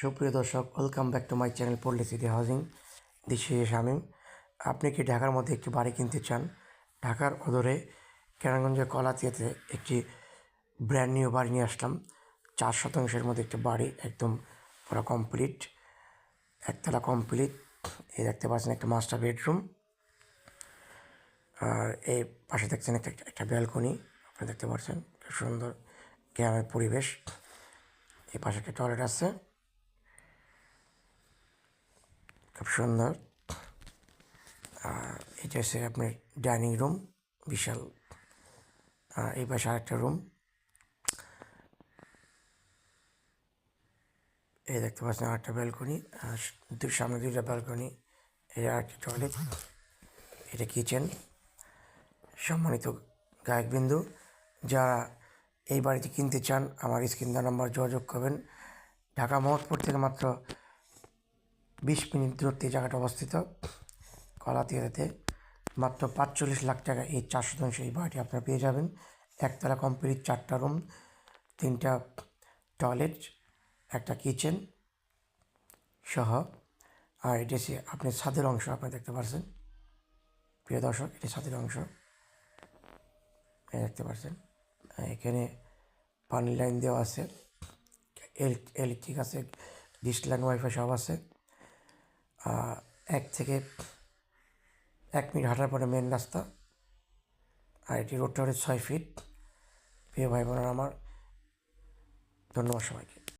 সুপ্রিয় দর্শক welcome back to my channel Palli city housing. দিশে শামীম। আপনি কি ঢাকার মধ্যে একটি বাড়ি কিনতে চান? ঢাকার অদূরে কেরানগঞ্জের কলাতিয়াতে একটি ব্র্যান্ড নিউ বাড়ি নিয়ে আসলাম। চার শতাংশের মধ্যে একটি বাড়ি, একদম পুরো কমপ্লিট একতলা কমপ্লিট এই দেখতে পাচ্ছেন একটা মাস্টার বেডরুম আর এই পাশে দেখছেন একটা একটা ব্যালকনি আপনি দেখতে পাচ্ছেন সুন্দর গ্রামের পরিবেশ। এই পাশে একটা টয়লেট আছে। খুব সুন্দর এটা হচ্ছে আপনার ডাইনিং রুম, বিশাল এই পাশে আরেকটা রুম। এই দেখতে পাচ্ছেন আরেকটা ব্যালকনি দুই, সামনে দুইটা ব্যালকনি, এই আরেকটা টয়লেট, এটা কিচেন। সম্মানিত গায়কবিন্দু, যারা এই বাড়িটি কিনতে চান, আমার স্ক্রিন নাম্বার যোগাযোগ করবেন। ঢাকা মহৎপুর থেকে মাত্র বিশ মিনিট দূরত্বে জায়গাটা অবস্থিত। কলাতিয়াতে মাত্র পাঁচচল্লিশ লাখ টাকা এই চার শতাংশ এই বাড়িটি আপনারা পেয়ে যাবেন। একতলা কমপ্লিট চারটা রুম, তিনটা টয়লেট, একটা কিচেন সহ। আর এটি হচ্ছে আপনি ছাদের অংশ আপনি দেখতে পাচ্ছেন প্রিয় দর্শক, এটি ছাদের অংশ। দেখতে পাচ্ছেন এখানে পানি লাইন দেওয়া আছে। এল ইলেকট্রিক আছে, ডিশ লাইন, ওয়াইফাই সব আছে। এক থেকে এক মিনিট হাঁটার পরে মেন রাস্তা, আর এটি রোডটা হচ্ছে ছয় ফিট প্রিয় ভাই বোনেরা আমার, ধন্যবাদ সবাইকে।